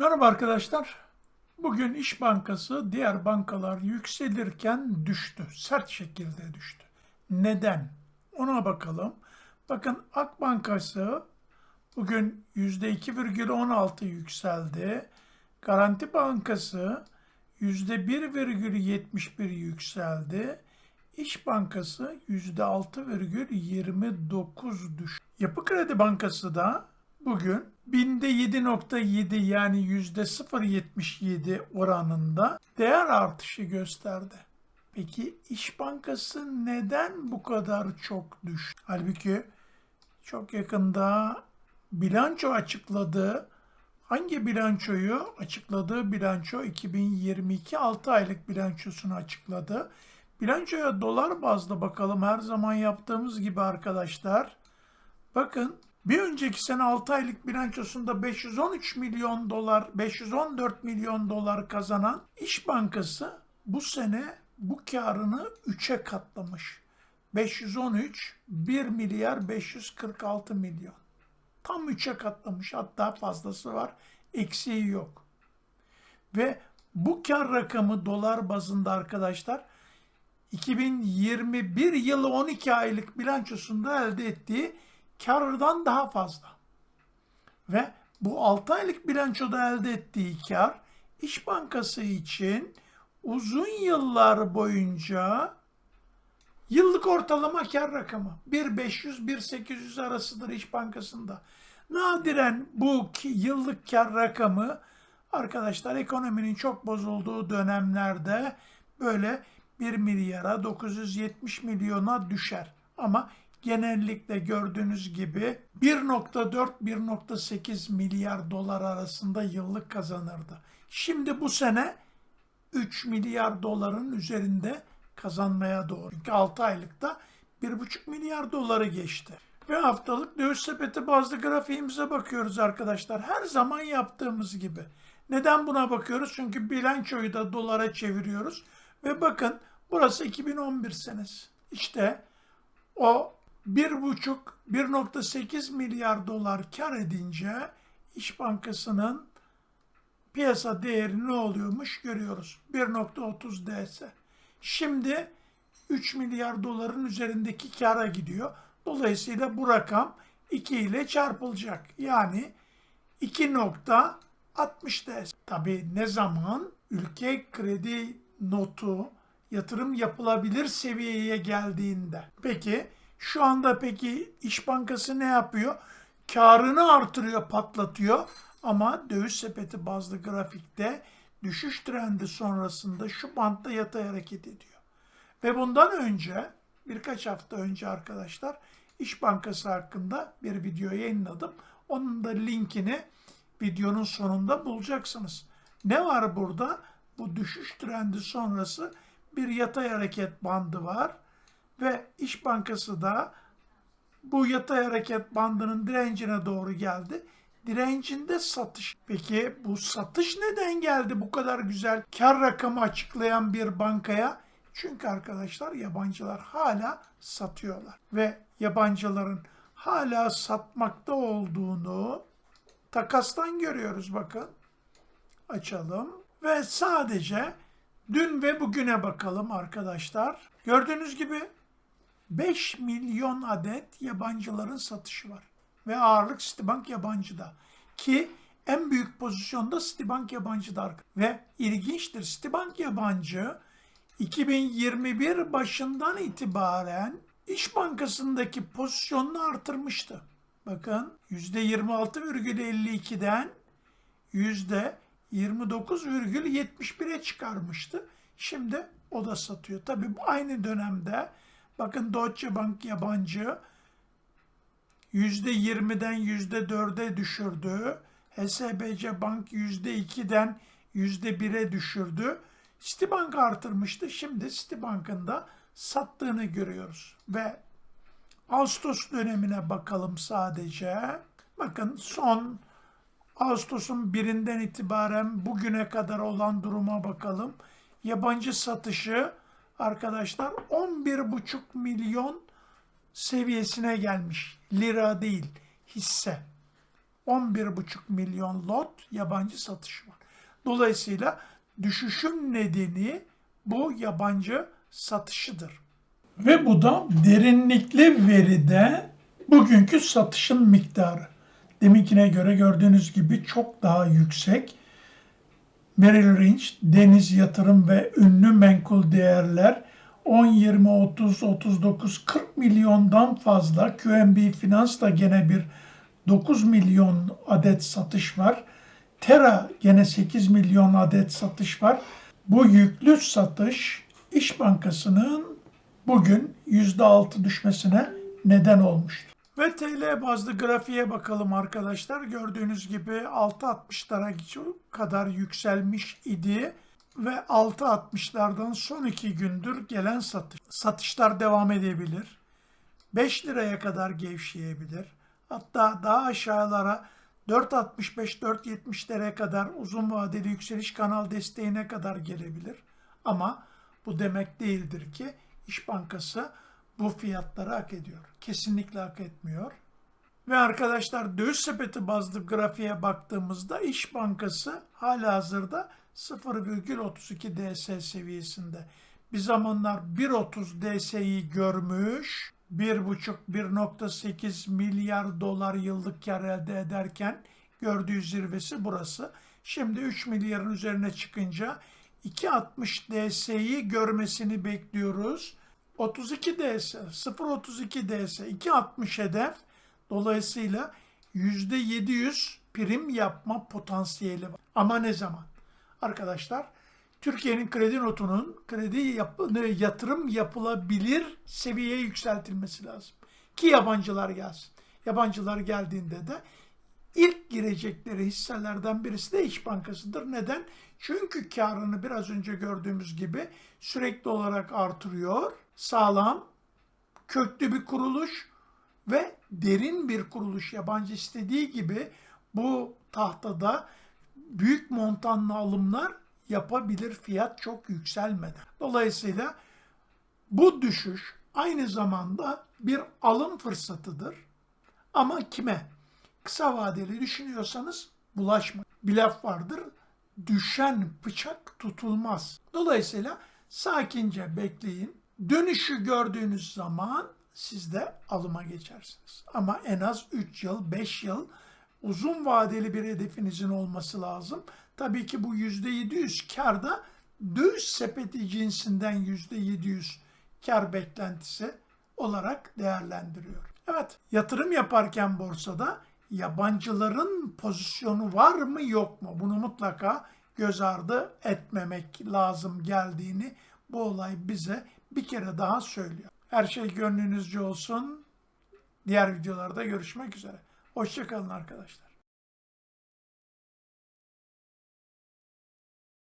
Merhaba arkadaşlar. Bugün İş Bankası diğer bankalar yükselirken düştü. Sert şekilde düştü. Neden? Ona bakalım. Bakın Ak Bankası bugün %2,16 yükseldi. Garanti Bankası %1,71 yükseldi. İş Bankası %6,29 düştü. Yapı Kredi Bankası da bugün binde 7.7 yani yüzde 0.77 oranında değer artışı gösterdi. Peki İş Bankası neden bu kadar çok düştü? Halbuki çok yakında bilanço açıkladı. Hangi bilançoyu? Açıkladığı bilanço 2022 6 aylık bilançosunu açıkladı. Bilançoya dolar bazlı bakalım her zaman yaptığımız gibi arkadaşlar. Bakın bir önceki sene 6 aylık bilançosunda 513 milyon dolar, 514 milyon dolar kazanan İş Bankası bu sene bu karını 3'e katlamış. 513, 1 milyar 546 milyon. Tam 3'e katlamış. Hatta fazlası var. Eksiği yok. Ve bu kar rakamı dolar bazında arkadaşlar 2021 yılı 12 aylık bilançosunda elde ettiği kardan daha fazla. Ve bu 6 aylık bilançoda elde ettiği kar İş Bankası için uzun yıllar boyunca yıllık ortalama kar rakamı 1.500-1.800 arasıdır İş Bankası'nda. Nadiren bu yıllık kar rakamı arkadaşlar ekonominin çok bozulduğu dönemlerde böyle 1 milyara 970 milyona düşer. Ama genellikle gördüğünüz gibi 1.4-1.8 milyar dolar arasında yıllık kazanırdı. Şimdi bu sene 3 milyar doların üzerinde kazanmaya doğru. Çünkü 6 aylıkta 1,5 milyar doları geçti. Ve haftalık döviz sepeti bazlı grafiğimize bakıyoruz arkadaşlar. Her zaman yaptığımız gibi. Neden buna bakıyoruz? Çünkü bilançoyu da dolara çeviriyoruz. Ve bakın burası 2011 senesi. İşte o 1,5 1.8 milyar dolar kar edince İş Bankası'nın piyasa değeri ne oluyormuş görüyoruz. 1.30 DS. Şimdi 3 milyar doların üzerindeki kara gidiyor. Dolayısıyla bu rakam 2 ile çarpılacak. Yani 2.60 DS. Tabi ne zaman ülke kredi notu yatırım yapılabilir seviyeye geldiğinde. Peki şu anda peki İş Bankası ne yapıyor? Karını artırıyor, patlatıyor ama döviz sepeti bazlı grafikte düşüş trendi sonrasında şu bantta yatay hareket ediyor. Ve bundan önce birkaç hafta önce arkadaşlar İş Bankası hakkında bir video yayınladım. Onun da linkini videonun sonunda bulacaksınız. Ne var burada? Bu düşüş trendi sonrası bir yatay hareket bandı var ve İş Bankası da bu yatay hareket bandının direncine doğru geldi. Direncinde satış. Peki bu satış neden geldi bu kadar güzel kar rakamı açıklayan bir bankaya? Çünkü arkadaşlar yabancılar hala satıyorlar ve yabancıların hala satmakta olduğunu takastan görüyoruz bakın. Açalım ve sadece dün ve bugüne bakalım arkadaşlar. Gördüğünüz gibi 5 milyon adet yabancıların satışı var. Ve ağırlık Citibank yabancıda. Ki en büyük pozisyonda Citibank yabancıda. Ve ilginçtir Citibank yabancı 2021 başından itibaren İş Bankası'ndaki pozisyonunu artırmıştı. Bakın %26,52'den %29,71'e çıkarmıştı. Şimdi o da satıyor. Tabii bu aynı dönemde bakın Deutsche Bank yabancı %20'den %4'e düşürdü. HSBC Bank %2'den %1'e düşürdü. Citibank artırmıştı. Şimdi Citibank'ın da sattığını görüyoruz. Ve Ağustos dönemine bakalım sadece. Bakın son Ağustos'un birinden itibaren bugüne kadar olan duruma bakalım. Yabancı satışı arkadaşlar 11,5 milyon seviyesine gelmiş. Lira değil, hisse. 11,5 milyon lot yabancı satış var. Dolayısıyla düşüşün nedeni bu yabancı satışıdır. Ve bu da derinlikli veride bugünkü satışın miktarı. Deminkine göre gördüğünüz gibi çok daha yüksek. Merrill Lynch, deniz yatırım ve ünlü menkul değerler 10, 20, 30, 39, 40 milyondan fazla. QNB Finans da gene bir 9 milyon adet satış var. Terra gene 8 milyon adet satış var. Bu yüklü satış İş Bankası'nın bugün %6 düşmesine neden olmuştur. Ve TL bazlı grafiğe bakalım arkadaşlar. Gördüğünüz gibi 6.60'lara kadar yükselmiş idi ve 6.60'lardan son iki gündür gelen satış. Satışlar devam edebilir. 5 liraya kadar gevşeyebilir. Hatta daha aşağılara 4.65-4.70'lere kadar uzun vadeli yükseliş kanal desteğine kadar gelebilir. Ama bu demek değildir ki İş Bankası bu fiyatları hak ediyor. Kesinlikle hak etmiyor. Ve arkadaşlar döviz sepeti bazlı grafiğe baktığımızda İş Bankası hala hazırda 0,32 DS seviyesinde. Bir zamanlar 1.30 DS'yi görmüş, 1,5-1.8 milyar dolar yıllık kar elde ederken gördüğü zirvesi burası. Şimdi 3 milyarın üzerine çıkınca 2.60 DS'yi görmesini bekliyoruz. 32 DS, 0.32 DS, 2.60 hedef. Dolayısıyla %700 prim yapma potansiyeli var. Ama ne zaman? Arkadaşlar Türkiye'nin kredi notunun kredi yap yatırım yapılabilir seviyeye yükseltilmesi lazım. Ki yabancılar gelsin. Yabancılar geldiğinde de ilk girecekleri hisselerden birisi de İş Bankası'dır. Neden? Çünkü karını biraz önce gördüğümüz gibi sürekli olarak artırıyor. Sağlam, köklü bir kuruluş ve derin bir kuruluş. Yabancı istediği gibi bu tahtada büyük montanlı alımlar yapabilir fiyat çok yükselmeden. Dolayısıyla bu düşüş aynı zamanda bir alım fırsatıdır. Ama kime? Kısa vadeli düşünüyorsanız bulaşma. Bir laf vardır. Düşen bıçak tutulmaz. Dolayısıyla sakince bekleyin. Dönüşü gördüğünüz zaman siz de alıma geçersiniz. Ama en az 3 yıl, 5 yıl uzun vadeli bir hedefinizin olması lazım. Tabii ki bu %700 kar da döviz sepeti cinsinden %700 kar beklentisi olarak değerlendiriyor. Evet, yatırım yaparken borsada yabancıların pozisyonu var mı yok mu? Bunu mutlaka göz ardı etmemek lazım geldiğini bu olay bize bir kere daha söylüyor. Her şey gönlünüzce olsun. Diğer videolarda görüşmek üzere. Hoşçakalın arkadaşlar.